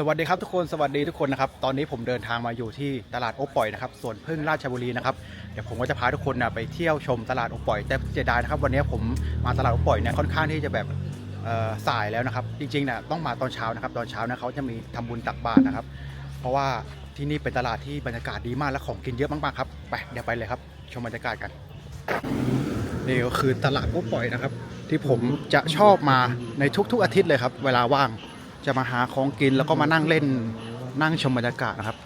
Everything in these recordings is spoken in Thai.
สวัสดีครับทุกคนสวัสดีทุกคนนะครับตอนนี้ผมเดินทางมาอยู่ที่ตลาดโอป่อยนะครับส่วนพึ่งราชบุรีนะครับเดี๋ยวผมก็จะพาทุกคนนะไปเที่ยวชมตลาดโอป่อยแต่เสียดายนะครับวันนี้ผมมาตลาดโอป่อยเนี่ยค่อนข้างที่จะแบบสายแล้วนะครับ จริงๆเนี่ยต้องมาตอนเช้านะครับ ตอนเช้านะเขาจะมีทำบุญตักบาตรนะครับ เพราะว่าที่นี่เป็นตลาดที่บรรยากาศดีมากและของกินเยอะมากๆครับไปเดี๋ยวไปเลยครับ ชมบรรยากาศกันนี่ก็คือตลาดโอป่อยนะครับ ที่ผมจะชอบมาในทุก ๆอาทิตย์เลยครับ เวลาว่าง จะมาหาของกินแล้วก็มานั่งเล่นนั่งชมบรรยากาศนะครับ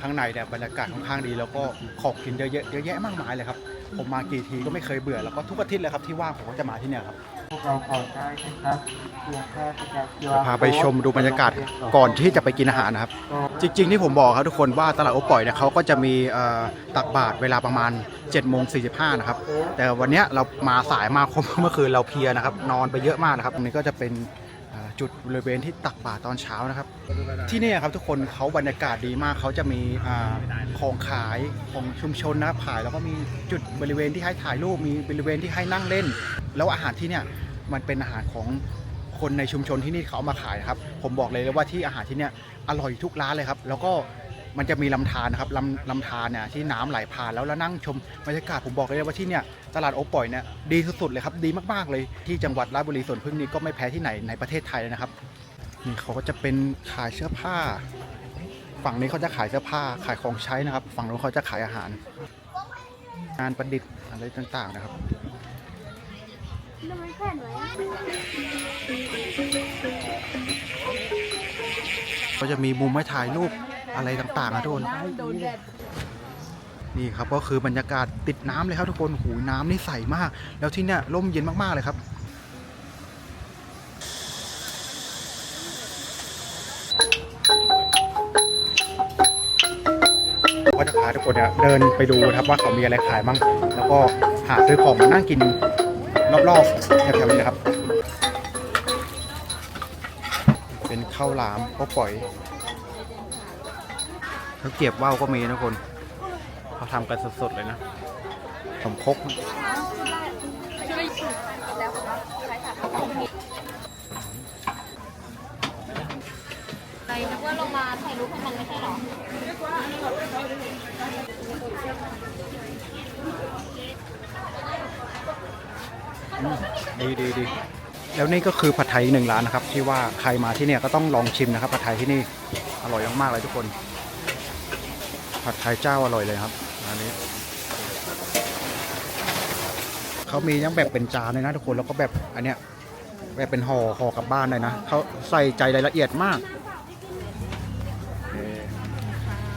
ข้างในเนี่ยบรรยากาศค่อนข้างดีแล้วก็ของกินเยอะแยะเยอะแยะมากมายเลยครับ ผมมากี่ทีก็ไม่เคยเบื่อแล้วก็ทุกอาทิตย์เลยครับที่ว่างผมก็จะมาที่เนี่ยครับพวกเราขอได้นะครับเพียงแค่สแกน QR พาไปชมดูบรรยากาศก่อนที่จะไปกินอาหารนะครับ จริง ๆ ที่ผมบอกครับทุกคนว่าตลาดโอปอยเนี่ยเขาก็จะมีเอ่อตักบาตรเวลาประมาณ7จ็ดโมงสีนะครับ แต่วันเนี้ยเรามาสายมากเพราะเมื่อคืนเราเพลียนะครับ นอนไปเยอะมากนะครับตรงนี้ก็จะเป็นเอ่อ จุดบริเวณที่ตักบาตรตอนเช้านะครับ ที่เนี่ยครับทุกคนเขาบรรยากาศดีมากเขาจะมีอาของขายของชุมชนนะครับขายแล้วก็มีจุดบริเวณที่ให้ถ่ายรูปมีบริเวณที่ให้นั่งเล่น แล้วอาหารที่เนี่ยมันเป็นอาหารของคนในชุมชนที่นี่เขาเอามาขายนะครับ ผมบอกเลยว่าที่อาหารที่เนี่ยอร่อยทุกร้านเลยครับ แล้วก็ มันจะมีลำธารนะครับลำลำธารเนี่ยที่น้ำไหลผ่านแล้วแล้วนั่งชมบรรยากาศผมบอกเลยว่าที่เนี่ยตลาดโอป่อยเนี่ยดีสุดๆเลยครับดีมากๆเลยที่จังหวัดราชบุรีสวนพึ่งนี่ก็ไม่แพ้ที่ไหนในประเทศไทยเลยนะครับนี่เขาก็จะเป็นขายเสื้อผ้า ฝั่งนี้เขาจะขายเสื้อผ้าขายของใช้นะครับ ฝั่งนู้นเขาจะขายอาหาร งานประดิษฐ์อะไรต่างๆนะครับก็จะมีมุมให้ถ่ายรูป อะไรต่างๆนะทุกคน โดนแดดนี่ครับก็คือบรรยากาศติดน้ำเลยครับทุกคนหูน้ำนี่ใสมาก แล้วที่เนี่ยร่มเย็นมาก ๆ เลยครับ ก็จะพาทุกคนเนี่ยเดินไปดูนะครับว่าเขามีอะไรขายบ้างแล้วก็หาซื้อของมานั่งกินรอบๆแถวๆนี้นะครับ เป็นข้าวหลามก็ปล่อย เขาวเก็บว่าวก็มีนะทุกคนเขาทำกันสดๆเลยนะสมคกใครนึกว่าลงมาถ่ายรูปให้มันไม่ใช่หรอดีดีดีแล้วนี่ก็คือผัดไทยอีกหนึ่งร้านนะครับ ที่ว่าใครมาที่เนี่ยก็ต้องลองชิมนะครับผัดไทยที่นี่อร่อยมากๆเลยทุกคน ผัดไทยเจ้าอร่อยเลยครับอันนี้เขามีทั้งแบบเป็นจานเลยนะทุกคนแล้วก็แบบอันเนี้ยแบบเป็นห่อห่อกลับบ้านเลยนะเขาใส่ใจรายละเอียดมากเอ่อ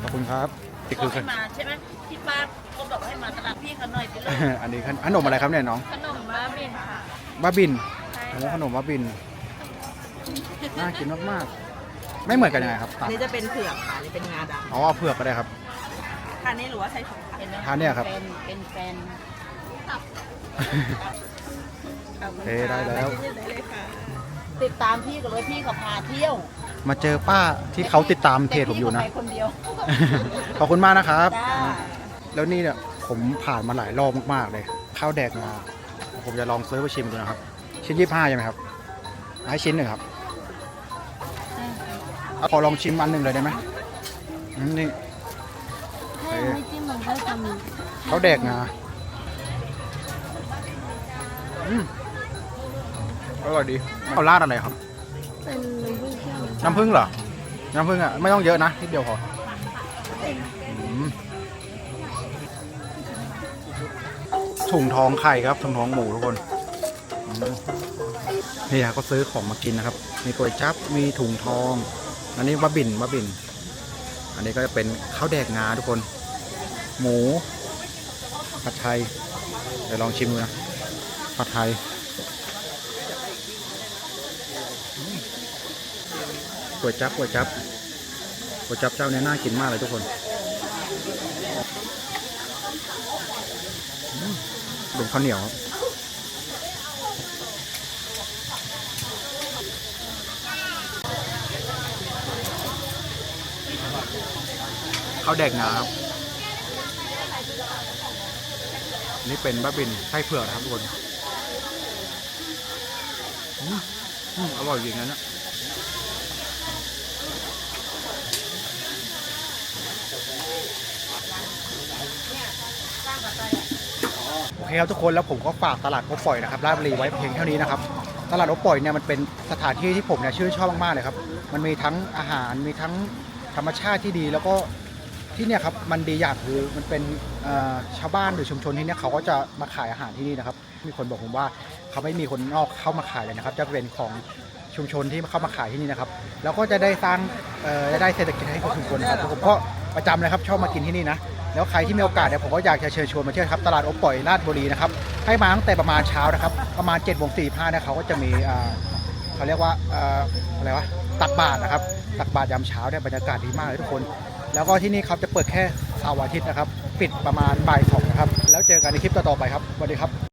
ขอบคุณครับนี่คือ ให้มาใช่ไหมที่ป้าก็บอกให้มาตลาดพี่เขาหน่อยสิลูกอันนี้ขนมอะไรครับเนี่ยน้องขนมบ้าบินค่ะบ้าบินโอ้ขนมบ้าบินน่ากินมากๆไม่เหมือนกันยังไงครับต่างนี่จะเป็นเผือกค่ะนี่เป็นงาดอ๋อเผือกก็ได้ครับำ ทานนี้หรือว่าใช้ถุงค่ะทานเนี่ยครับ เป็นเป็นแฟนเอ้ได้แล้วติดตามพี่กับเลยพี่เขาพาเที่ยวมาเจอป้าที่เขาติดตามเพจผมอยู่นะ แต่พี่เขาไปคนเดียว ขอบคุณมากนะครับ จ้าแล้วนี่เนี่ยผมผ่านมาหลายรอบมากๆเลยข้าวแดกงาผมจะลองซื้อไปชิมดูนะครับ ชิ้นยี่ห้าใช่ไหมครับให้ชิ้นหนึ่งครับเอาขอลองชิมอันหนึ่งเลยได้ไหมอืมนี่ให้ไม่จิ้ม มันก็จะมีข้าวแดกงาอืมอร่อยดีเอาราดอะไรครับ เป็นน้ำผึ้งเชื่อมน้ำผึ้งเหรอ น้ำผึ้งอะ ไม่ต้องเยอะนะนิดเดียวพออืมถุงทองไข่ครับถุงทองหมูทุกคนอืมนี่ฮะก็ซื้อของมากินนะครับ มีก๋วยจั๊บ มีถุงทอง อันนี้บะบินบะบิน อันนี้ก็จะเป็นข้าวแดกงาทุกคน หมูผัดไทย เดี๋ยวลองชิมดูนะ ผัดไทยก๋วยจั๊บก๋วยจั๊บก๋วยจั๊บเจ้าเนี้ยน่ากินมากเลยทุกคนอืมเข้าวเหนียวครับข้าวแดกงาครับ นี่เป็นบะบินไส้เผือกนะครับทุกคนอร่อยจริงนะเนี่ยโอเคครับทุกคนแล้วผมก็ฝากตลาดโอปล่อยนะครับราชบุรีไว้เพียงเท่านี้นะครับตลาดโอปล่อยเนี่ยมันเป็นสถานที่ที่ผมเนี่ยชื่นชอบมากๆเลยครับ มันมีทั้งอาหารมีทั้งธรรมชาติที่ดีแล้วก็ ที่เนี่ยครับมันดีอย่างคือมันเป็นชาวบ้านหรือชุมชนที่เนี่ยเขาก็จะมาขายอาหารที่นี่นะครับมีคนบอกผมว่าเขาไม่มีคนนอกเข้ามาขายเลยนะครับ จะเป็นของชุมชนที่เข้ามาขายที่นี่นะครับ แล้วก็จะได้สร้างเอ่อรายได้เศรษฐกิจให้กับชุมชนครับผมก็ประจำเลยครับชอบมากินที่นี่นะแล้วใครที่มีโอกาสเนี่ยผมก็อยากจะเชิญชวนมาเที่ยวครับตลาดโอปล่อยราชบุรีนะครับให้มาตั้งแต่ประมาณเช้านะครับ ประมาณ7จ็ดโมงสี่ห้าเนี่ยเขาก็จะมีเขาเรียกว่าเอ่ออะไรวะตักบาตรนะครับตักบาตรยามเช้าเนี่ยบรรยากาศดีมากเลยทุกคน แล้วก็ที่นี่ครับจะเปิดแค่เสาร์อาทิตย์นะครับ ปิดประมาณบ่ายสองนะครับ แล้วเจอกันในคลิปต่อๆไปครับสวัสดีครับ